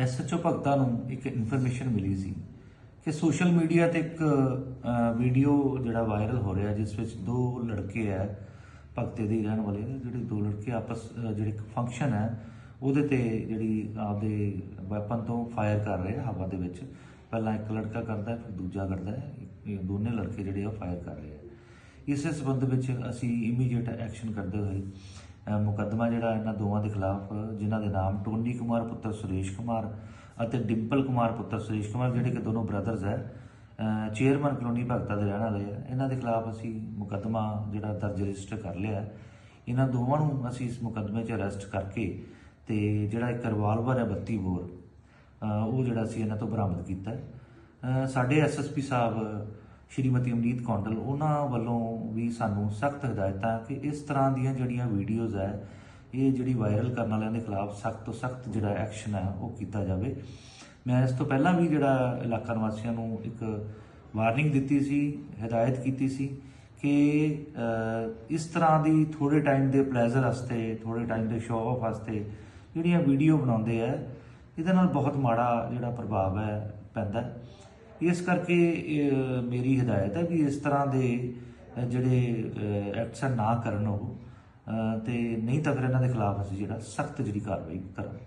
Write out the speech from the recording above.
SHO ਭਗਤਾ ਨੂੰ ਇੱਕ information ਮਿਲੀ ਸੀ ਕਿ ਸੋਸ਼ਲ ਮੀਡੀਆ ਤੇ ਇੱਕ ਵੀਡੀਓ ਜਿਹੜਾ ਵਾਇਰਲ ਹੋ ਰਿਹਾ, ਜਿਸ ਵਿੱਚ ਦੋ ਲੜਕੇ ਹੈ, ਭਗਤੇ ਦੇ ਰਹਿਣ ਵਾਲੇ, ਜਿਹੜੇ ਦੋ ਲੜਕੇ ਆਪਸ ਜਿਹੜੇ ਇੱਕ ਫੰਕਸ਼ਨ ਹੈ, ਉਹਦੇ ਤੇ ਜਿਹੜੀ ਆਪਦੇ ਵੈਪਨ ਤੋਂ ਫਾਇਰ ਕਰ ਰਹੇ ਹਵਾ ਦੇ ਵਿੱਚ। ਪਹਿਲਾਂ ਇੱਕ ਲੜਕਾ ਕਰਦਾ ਫਿਰ ਦੂਜਾ ਕਰਦਾ ਇਹ ਦੋਨੇ ਲੜਕੇ ਜਿਹੜੇ ਆ ਫਾਇਰ ਕਰ ਰਹੇ ਆ। ਇਸੇ ਸਬੰਧ ਵਿੱਚ ਅਸੀਂ ਇਮੀਡੀਏਟ ਐਕਸ਼ਨ ਕਰਦੇ ਹੋਏ ਮੁਕੱਦਮਾ ਜਿਹੜਾ ਇਹਨਾਂ ਦੋਵਾਂ ਦੇ ਖਿਲਾਫ ਜਿਨ੍ਹਾਂ ਦੇ ਨਾਮ ਟੋਨੀ ਕੁਮਾਰ ਪੁੱਤਰ ਸੁਰੇਸ਼ ਕੁਮਾਰ ਅਤੇ ਡਿੰਪਲ ਕੁਮਾਰ ਪੁੱਤਰ ਸੁਰੇਸ਼ ਕੁਮਾਰ ਜਿਹੜੇ ਕਿ ਦੋਨੋਂ ਬ੍ਰਦਰਜ਼ ਹੈ ਚੇਅਰਮੈਨ ਕਲੋਨੀ ਭਗਤਾ ਦੇ ਰਹਿਣ ਵਾਲੇ ਆ ਇਹਨਾਂ ਦੇ ਖਿਲਾਫ ਅਸੀਂ ਮੁਕੱਦਮਾ ਜਿਹੜਾ ਦਰਜ ਰਜਿਸਟਰ ਕਰ ਲਿਆ ਇਹਨਾਂ ਦੋਵਾਂ ਨੂੰ ਅਸੀਂ ਇਸ ਮੁਕੱਦਮੇ 'ਚ ਅਰੈਸਟ ਕਰਕੇ ਤੇ ਜਿਹੜਾ ਇੱਕ ਰਿਵਾਲਵਰ ਹੈ 32 ਬੋਰ ਉਹ ਜਿਹੜਾ ਅਸੀਂ ਇਹਨਾਂ ਤੋਂ ਬਰਾਮਦ ਕੀਤਾ ਹੈ। ਅਹ, ਸਾਡੇ ਐਸਐਸਪੀ ਸਾਹਿਬ ਸ਼੍ਰੀਮਤੀ ਅਮਨੀਤ ਕੌਂਡਲ, ਉਹਨਾਂ ਵੱਲੋਂ ਵੀ ਸਾਨੂੰ ਸਖਤ ਹਦਾਇਤਾਂ ਕਿ ਇਸ ਤਰ੍ਹਾਂ ਦੀਆਂ ਜਿਹੜੀਆਂ ਵੀਡੀਓਜ਼ ਹੈ ਇਹ ਜਿਹੜੀ ਵਾਇਰਲ ਕਰਨ ਵਾਲਿਆਂ ਦੇ ਖਿਲਾਫ ਸਖਤ ਤੋਂ ਸਖਤ ਜਿਹੜਾ ਐਕਸ਼ਨ ਹੈ ਉਹ ਕੀਤਾ ਜਾਵੇ। ਮੈਂ ਇਸ ਤੋਂ ਪਹਿਲਾਂ ਵੀ ਜਿਹੜਾ ਇਲਾਕਾ ਨਿਵਾਸੀਆਂ ਨੂੰ ਇੱਕ ਵਾਰਨਿੰਗ ਦਿੱਤੀ ਸੀ, ਹਦਾਇਤ ਕੀਤੀ ਸੀ ਕਿ ਇਸ ਤਰ੍ਹਾਂ ਦੀ ਥੋੜੇ ਟਾਈਮ ਦੇ ਪਲੇਜ਼ਰ ਵਾਸਤੇ ਥੋੜੇ ਟਾਈਮ ਦੇ ਸ਼ੋਅ ਆਫ ਵਾਸਤੇ ਜਿਹੜੀਆਂ ਵੀਡੀਓ ਬਣਾਉਂਦੇ ਆ, ਇਹਦੇ ਨਾਲ ਬਹੁਤ ਮਾੜਾ ਜਿਹੜਾ ਪ੍ਰਭਾਵ ਹੈ, ਪੈਂਦਾ ਇਸ ਕਰਕੇ ਮੇਰੀ ਹਦਾਇਤ ਹੈ ਵੀ ਇਸ ਤਰ੍ਹਾਂ ਦੇ ਜਿਹੜੇ ਐਕਟਸ ਨਾ ਕਰਨ ਉਹ ਅਹ, ਤੇ ਨਹੀਂ ਤਾਂ ਫਿਰ ਇਹਨਾਂ ਦੇ ਖਿਲਾਫ ਅਸੀਂ ਜਿਹੜਾ ਸਖਤ ਜਿਹੜੀ ਕਾਰਵਾਈ ਕਰਾਂਗੇ।